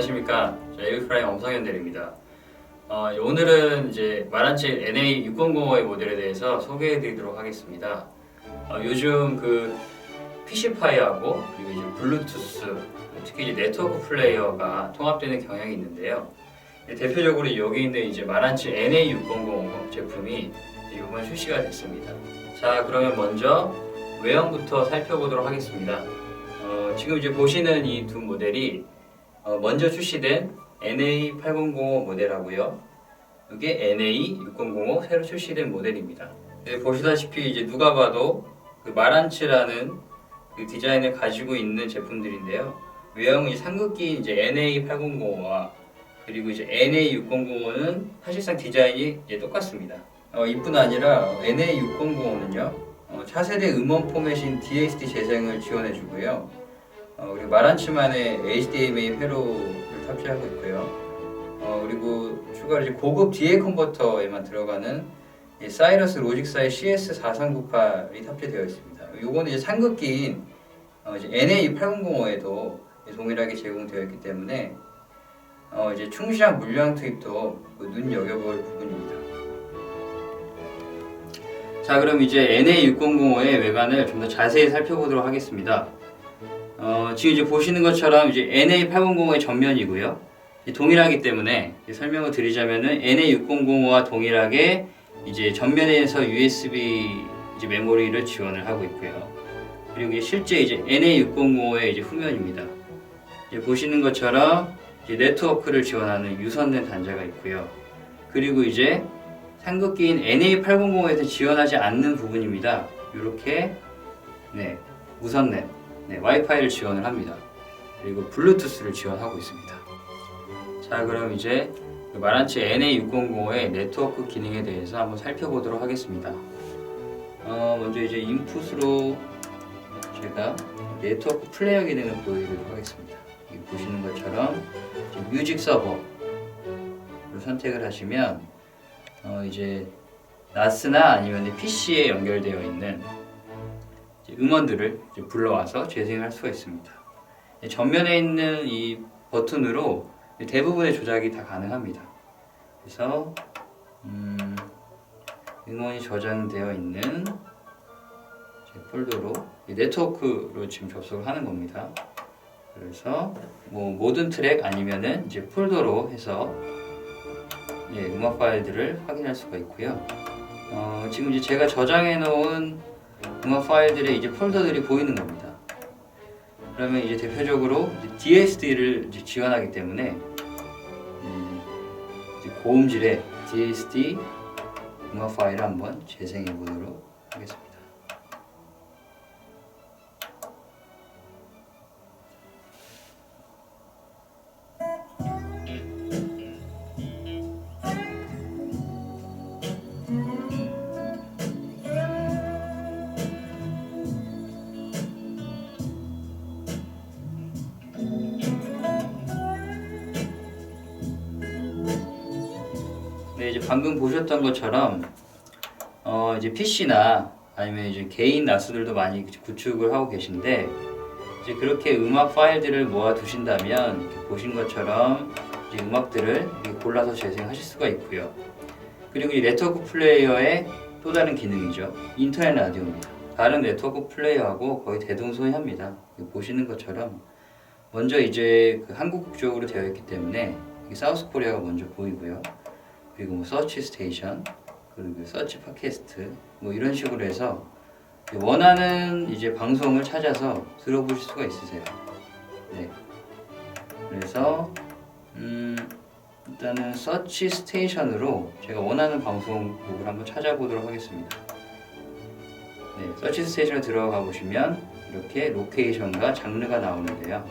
에이프라임 엄성현 대리입니다. 어, 오늘은 이제 마란치 NA600의 모델에 대해서 소개해드리도록 하겠습니다. 어, 요즘 그 PC파이하고 그리고 이제 블루투스 특히 이제 네트워크 플레이어가 통합되는 경향이 있는데요. 대표적으로 여기 있는 이제 마란치 NA600 제품이 이번 출시가 됐습니다. 자 그러면 먼저 외형부터 살펴보도록 하겠습니다. 어, 지금 이제 보시는 이 두 모델이 어, 먼저 출시된 NA8005 모델하고요. 이게 NA6005 새로 출시된 모델입니다. 네, 보시다시피 이제 누가 봐도 그 마란츠라는 그 디자인을 가지고 있는 제품들인데요. 외형이 상극기인 이제 NA805와 그리고 이제 NA600은 사실상 디자인이 이제 똑같습니다. 어, 이뿐 아니라 NA600은요 어, 차세대 음원 포맷인 DSD 재생을 지원해주고요. 어, 그리고 마란츠만의 HDMI 회로를 탑재하고 있고요. 어, 그리고 추가로 이제 고급 DA 컨버터에만 들어가는 이 사이러스 로직사의 CS4398이 탑재되어 있습니다. 요거는 이제 상극기인 어, 이제 NA8005에도 동일하게 제공되어 있기 때문에 어, 이제 충실한 물량 투입도 그 눈여겨볼 부분입니다. 자, 그럼 이제 NA600의 외관을 좀 더 자세히 살펴보도록 하겠습니다. 어, 지금 이제 보시는 것처럼 이제 NA800의 전면이고요. 이 동일하기 때문에 설명을 드리자면은 NA600와 동일하게 이제 전면에서 USB 이제 메모리를 지원을 하고 있고요. 그리고 이제 실제 이제 NA600의 이제 후면입니다. 이제 보시는 것처럼 이제 네트워크를 지원하는 유선랜 단자가 있고요. 그리고 이제 상극기인 NA800에서 지원하지 않는 부분입니다. 이렇게 네, 무선랜, 네, 와이파이를 지원을 합니다. 그리고 블루투스를 지원하고 있습니다. 자, 그럼 이제 그 마란치 NA600의 네트워크 기능에 대해서 한번 살펴보도록 하겠습니다. 어, 먼저 이제 인풋으로 제가 네트워크 플레이어 기능을 보여드리도록 하겠습니다. 보시는 것처럼 뮤직 서버를 선택을 하시면 어, 이제 나스나 아니면 PC에 연결되어 있는 음원들을 불러와서 재생할 수가 있습니다. 전면에 있는 이 버튼으로 대부분의 조작이 다 가능합니다. 그래서 음, 음원이 저장되어 있는 제 폴더로 이 네트워크로 지금 접속을 하는 겁니다. 그래서 뭐 모든 트랙 아니면은 이제 폴더로 해서 예, 음악 파일들을 확인할 수가 있고요. 어, 지금 이제 제가 저장해 놓은 음악 파일들의 이제 폴더들이 보이는 겁니다. 그러면 이제 대표적으로 이제 DSD를 이제 지원하기 때문에 음, 고음질의 DSD 음악 파일을 한번 재생해 보도록 하겠습니다. 이제 방금 보셨던 것처럼 어, 이제 PC나 아니면 이제 개인 나스들도 많이 구축을 하고 계신데 이제 그렇게 음악 파일들을 모아 두신다면 보신 것처럼 이제 음악들을 골라서 재생하실 수가 있고요. 그리고 이 네트워크 플레이어의 또 다른 기능이죠. 인터넷 라디오입니다. 다른 네트워크 플레이어하고 거의 대동소이합니다. 보시는 것처럼 먼저 이제 그 한국 국적으로 되어 있기 때문에 이 사우스 코리아가 먼저 보이고요. 그리고 뭐 서치 스테이션 그리고 서치 팟캐스트 뭐 이런 식으로 해서 원하는 이제 방송을 찾아서 들어보실 수가 있으세요. 네. 그래서 음 일단은 서치 스테이션으로 제가 원하는 방송국을 한번 찾아보도록 하겠습니다. 네, 서치 스테이션에 들어가 보시면 이렇게 로케이션과 장르가 나오는데요.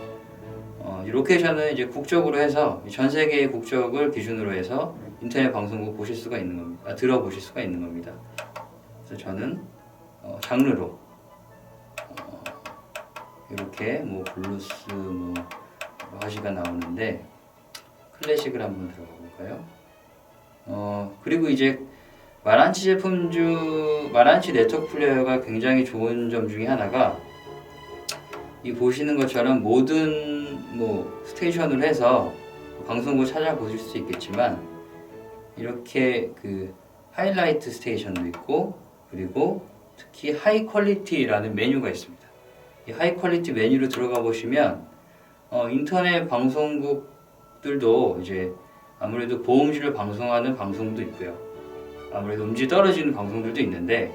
어, 이 로케이션은 이제 국적으로 해서 전 세계의 국적을 기준으로 해서 인터넷 방송국 보실 수가 있는 겁니다. 아, 들어보실 수가 있는 겁니다. 그래서 저는 어, 장르로 어, 이렇게 뭐 블루스 뭐 여러 가지가 나오는데 클래식을 한번 들어가 볼까요? 어 그리고 이제 마란치 제품 중 마란치 네트워크 플레이어가 굉장히 좋은 점 중에 하나가 이 보시는 것처럼 모든 뭐 스테이션으로 해서 방송국 찾아보실 수 있겠지만 이렇게 그 하이라이트 스테이션도 있고 그리고 특히 하이 퀄리티라는 메뉴가 있습니다. 이 하이 퀄리티 메뉴로 들어가 보시면 어, 인터넷 방송국들도 이제 아무래도 고음질을 방송하는 방송도 있고요. 아무래도 음질 떨어지는 방송들도 있는데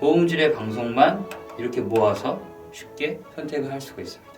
고음질의 방송만 이렇게 모아서 쉽게 선택을 할 수가 있습니다.